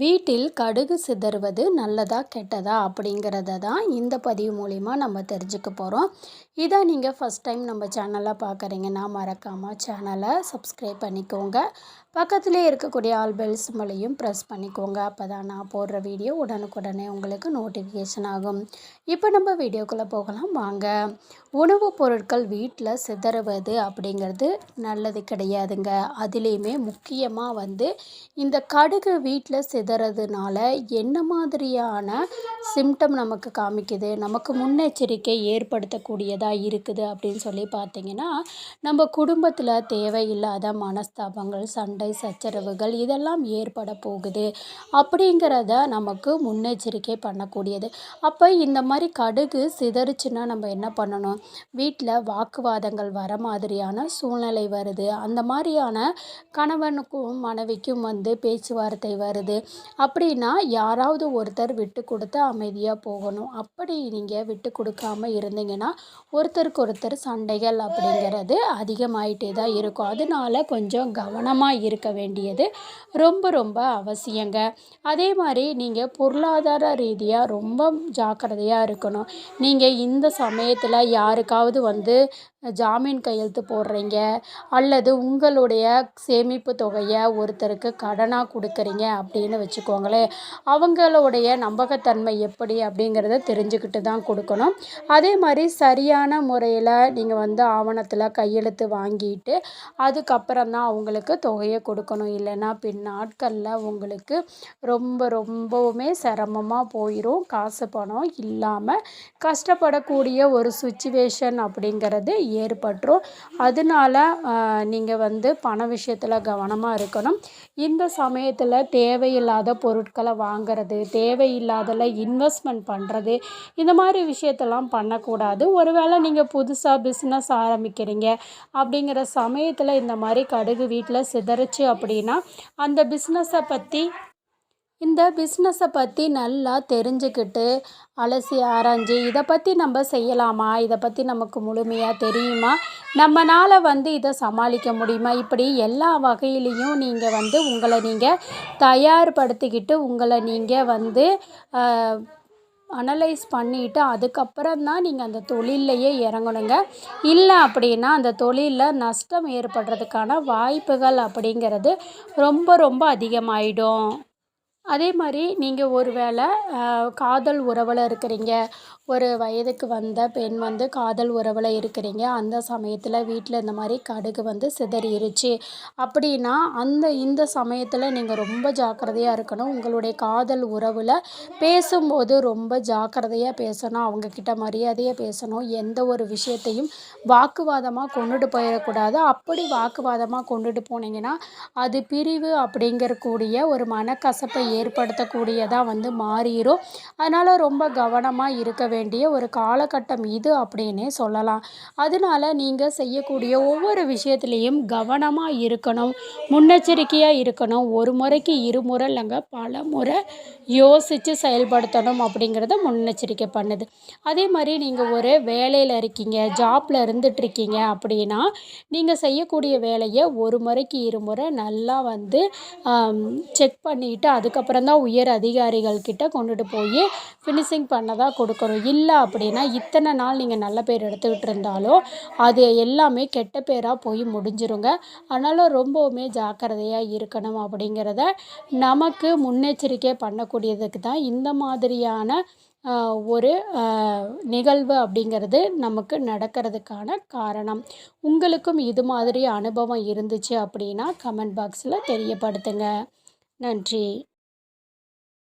வீட்டில் கடுகு சிதறுவது நல்லதா கெட்டதா அப்படிங்கிறத தான் இந்த பதிவு மூலிமா நம்ம தெரிஞ்சுக்க போகிறோம் இதை நீங்கள் ஃபஸ்ட் டைம் நம்ம சேனலை பார்க்குறீங்கன்னா மறக்காமல் சேனலை சப்ஸ்கிரைப் பண்ணிக்கோங்க. பக்கத்திலே இருக்கக்கூடிய ஆல் பெல் சிம்பலையும் ப்ரெஸ் பண்ணிக்கோங்க. அப்போ தான் நான் போடுற வீடியோ உடனுக்குடனே உங்களுக்கு நோட்டிஃபிகேஷன் ஆகும். இப்போ நம்ம வீடியோக்குள்ளே போகலாம். வாங்க. உணவுப் பொருட்கள் வீட்டில் சிதறுவது அப்படிங்கிறது நல்லது கிடையாதுங்க. அதுலேயுமே முக்கியமாக வந்து இந்த கடுகு வீட்டில் சிதறதுனால என்ன மாதிரியான சிம்டம் நமக்கு காமிக்குது? நமக்கு முன்னெச்சரிக்கை ஏற்படுத்தக்கூடியதாக இருக்குது அப்படின்னு சொல்லி பார்த்தீங்கன்னா நம்ம குடும்பத்தில் தேவையில்லாத மனஸ்தாபங்கள் சண்டை சச்சரவுகள் இதெல்லாம் ஏற்பட போகுது. அப்படிங்கிறத நமக்கு முன்னெச்சரிக்கை பண்ணக்கூடியது. அப்போ இந்த மாதிரி கடுகு சிதறிச்சுன்னா நம்ம என்ன பண்ணணும்? வீட்டில் வாக்குவாதங்கள் வர மாதிரியான சூழ்நிலை வருது. அந்த மாதிரியான கணவனுக்கும் மனைவிக்கும் வந்து பேச்சுவார்த்தை வருது. அப்படின்னா யாராவது ஒருத்தர் விட்டு கொடுத்து அமைதியாக போகணும். அப்படி நீங்கள் விட்டு கொடுக்காம இருந்தீங்கன்னா ஒருத்தருக்கு ஒருத்தர் சண்டைகள் அப்படிங்கிறது அதிகமாயிட்டே தான் இருக்கும். அதனால கொஞ்சம் கவனமாக இருக்க வேண்டியது ரொம்ப ரொம்ப அவசியங்க. அதே மாதிரி நீங்கள் பொருளாதார ரீதியாக ரொம்ப ஜாக்கிரதையாக இருக்கணும். நீங்கள் இந்த சமயத்தில் யாருக்காவது வந்து ஜாமீன் கையெழுத்து போடுறீங்க அல்லது உங்களுடைய சேமிப்பு தொகையை ஒருத்தருக்கு கடனாக கொடுக்குறீங்க அப்படின்னு வச்சுக்கோங்களேன். அவங்களுடைய நம்பகத்தன்மை எப்படி அப்படிங்கிறத தெரிஞ்சுக்கிட்டு தான் கொடுக்கணும். அதே மாதிரி சரியான முறையில் நீங்கள் வந்து ஆவணத்தில் கையெழுத்து வாங்கிட்டு அதுக்கப்புறம் தான் அவங்களுக்கு தொகையை கொடுக்கணும். இல்லைன்னா பின் நாட்களில் உங்களுக்கு ரொம்ப ரொம்பவுமே சிரமமாக போயிடும் காசு பணம் இல்லாமல் கஷ்டப்படக்கூடிய ஒரு சுச்சுவேஷன் அப்படிங்கிறது ஏற்பட்டுரும். அதனால நீங்கள் வந்து பண விஷயத்தில் கவனமாக இருக்கணும். இந்த சமயத்தில் தேவையில்லாத பொருட்களை வாங்கிறது தேவையில்லாதல இன்வெஸ்ட்மெண்ட் பண்ணுறது இந்த மாதிரி விஷயத்தெல்லாம் பண்ணக்கூடாது. ஒருவேளை நீங்கள் புதுசாக பிஸ்னஸ் ஆரம்பிக்கிறீங்க அப்படிங்கிற சமயத்தில் இந்த மாதிரி கடுகு வீட்டில் சிதறிச்சு அப்படின்னா அந்த பிஸ்னஸை பற்றி இந்த பிஸ்னஸை பற்றி நல்லா தெரிஞ்சுக்கிட்டு அலசி ஆராய்ஞ்சு இதை பற்றி நம்ம செய்யலாமா? இதை பற்றி நமக்கு முழுமையாக தெரியுமா? நம்மளால் வந்து இதை சமாளிக்க முடியுமா? இப்படி எல்லா வகையிலையும் நீங்கள் வந்து உங்களை நீங்கள் தயார்படுத்திக்கிட்டு உங்களை நீங்கள் வந்து அனலைஸ் பண்ணிவிட்டு அதுக்கப்புறம் தான் நீங்கள் அந்த தொழில்லையே இறங்கணுங்க. இல்லை அப்படின்னா அந்த தொழிலில் நஷ்டம் ஏற்படுறதுக்கான வாய்ப்புகள் அப்படிங்கிறது ரொம்ப ரொம்ப அதிகமாகிடும் அதே மாதிரி நீங்கள் ஒரு வேளை காதல் உறவில் இருக்கிறீங்க. ஒரு வயதுக்கு வந்த பெண் வந்து காதல் உறவில் இருக்கிறீங்க. அந்த சமயத்தில் வீட்டில் இந்த மாதிரி கடுகு வந்து சிதறிருச்சு. அப்படின்னா அந்த இந்த சமயத்தில் நீங்கள் ரொம்ப ஜாக்கிரதையாக இருக்கணும். உங்களுடைய காதல் உறவில் பேசும்போது ரொம்ப ஜாக்கிரதையாக பேசணும். அவங்கக்கிட்ட மரியாதையாக பேசணும். எந்த ஒரு விஷயத்தையும் வாக்குவாதமாக கொண்டுட்டு போயிடக்கூடாது. அப்படி வாக்குவாதமாக கொண்டுட்டு போனீங்கன்னா அது பிரிவு அப்படிங்கறக்கூடிய ஒரு மனக்கசப்பை ஏற்படுத்தக்கூடியதாக வந்து மாறிடும் அதனால் ரொம்ப கவனமாக இருக்க வேண்டிய ஒரு காலகட்டம் இது அப்படின்னே சொல்லலாம். அதனால நீங்கள் செய்யக்கூடிய ஒவ்வொரு விஷயத்துலேயும் கவனமாக இருக்கணும். முன்னெச்சரிக்கையாக இருக்கணும். ஒரு முறைக்கு இருமுறை இல்லைங்க பல முறை யோசித்து செயல்படுத்தணும் அப்படிங்கிறத முன்னெச்சரிக்கை பண்ணுது. அதே மாதிரி நீங்கள் ஒரு வேலையில் இருக்கீங்க ஜாப்பில் இருந்துகிட்ருக்கீங்க அப்படின்னா நீங்கள் செய்யக்கூடிய வேலையை ஒரு முறைக்கு இருமுறை நல்லா வந்து செக் பண்ணிவிட்டு அதுக்கப்புறம் அதுக்கப்புறம் தான் உயர் அதிகாரிகள் கிட்ட கொண்டுட்டு போய் ஃபினிஷிங் பண்ணதாக கொடுக்கணும். இல்லை அப்படின்னா இத்தனை நாள் நீங்கள் நல்ல பேர் எடுத்துக்கிட்டு இருந்தாலும் அது எல்லாமே கெட்ட பேராக போய் முடிஞ்சிருங்க. அதனால் ரொம்பவுமே ஜாக்கிரதையாக இருக்கணும் அப்படிங்கிறத நமக்கு முன்னெச்சரிக்கை பண்ணக்கூடியதுக்கு தான் இந்த மாதிரியான ஒரு நிகழ்வு அப்படிங்கிறது நமக்கு நடக்கிறதுக்கான காரணம். உங்களுக்கும் இது மாதிரி அனுபவம் இருந்துச்சு அப்படின்னா கமெண்ட் பாக்ஸில் தெரியப்படுத்துங்க. நன்றி.